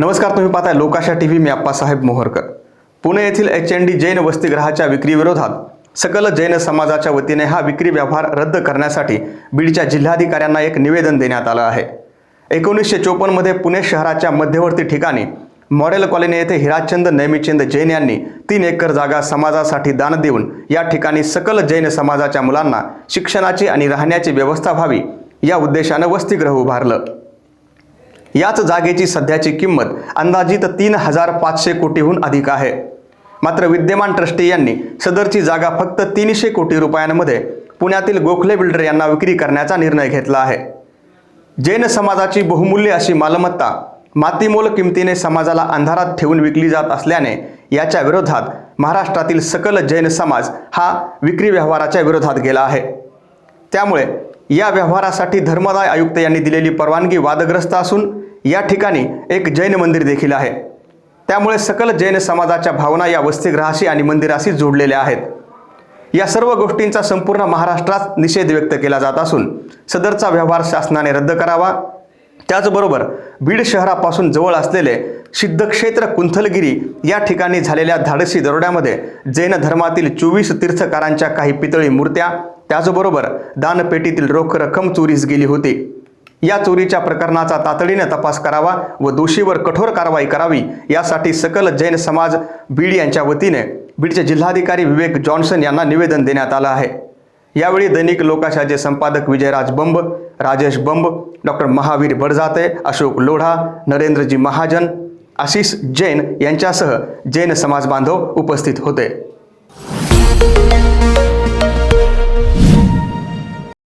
नमस्कार तुम्ही पाहताय लोकाशा टी व्ही मी आप्पासाहेब मोहरकर. पुणे येथील एच एन डी जैन वसतिगृहाच्या विक्रीविरोधात सकल जैन समाजाच्या वतीने हा विक्री व्यवहार रद्द करण्यासाठी बीडच्या जिल्हाधिकाऱ्यांना एक निवेदन देण्यात आलं आहे. एकोणीसशे चोपन्नमध्ये पुणे शहराच्या मध्यवर्ती ठिकाणी मॉडेल कॉलनी येथे हिराचंद नेमीचंद जैन यांनी तीन एकर जागा समाजासाठी दान देऊन या ठिकाणी सकल जैन समाजाच्या मुलांना शिक्षणाची आणि राहण्याची व्यवस्था व्हावी या उद्देशानं वसतिगृह उभारलं. याच जागेची सध्याची किंमत अंदाजित तीन हजार पाचशे कोटीहून अधिक आहे. मात्र विद्यमान ट्रस्टी यांनी सदरची जागा फक्त तीनशे कोटी रुपयांमध्ये पुण्यातील गोखले बिल्डर यांना विक्री करण्याचा निर्णय घेतला आहे. जैन समाजाची बहुमूल्य अशी मालमत्ता मातीमोल किमतीने समाजाला अंधारात ठेवून विकली जात असल्याने याच्या विरोधात महाराष्ट्रातील सकल जैन समाज हा विक्री व्यवहाराच्या विरोधात गेला आहे. त्यामुळे या व्यवहारासाठी धर्मदाय आयुक्त यांनी दिलेली परवानगी वादग्रस्त असून या ठिकाणी एक जैन मंदिर देखील आहे. त्यामुळे सकल जैन समाजाच्या भावना या वसतिगृहाशी आणि मंदिराशी जोडलेल्या आहेत. या सर्व गोष्टींचा संपूर्ण महाराष्ट्रात निषेध व्यक्त केला जात असून सदरचा व्यवहार शासनाने रद्द करावा. त्याचबरोबर बीड शहरापासून जवळ असलेले सिद्धक्षेत्र कुंथलगिरी या ठिकाणी झालेल्या धाडसी दरोड्यामध्ये जैन धर्मातील चोवीस तीर्थकारांच्या काही पितळी मूर्त्या त्याचबरोबर दानपेटीतील रोख रक्कम चोरीस गेली होती. या चोरीच्या प्रकरणाचा तातडीने तपास करावा व दोषीवर कठोर कारवाई करावी यासाठी सकल जैन समाज बीड यांच्या वतीने बीडचे जिल्हाधिकारी विवेक जॉन्सन यांना निवेदन देण्यात आलं आहे. यावेळी दैनिक लोकाशाचे संपादक विजयराज बंब राजेश बंब डॉक्टर महावीर बडजाते अशोक लोढा नरेंद्रजी महाजन आशिष जैन यांच्यासह जैन समाज बांधव उपस्थित होते.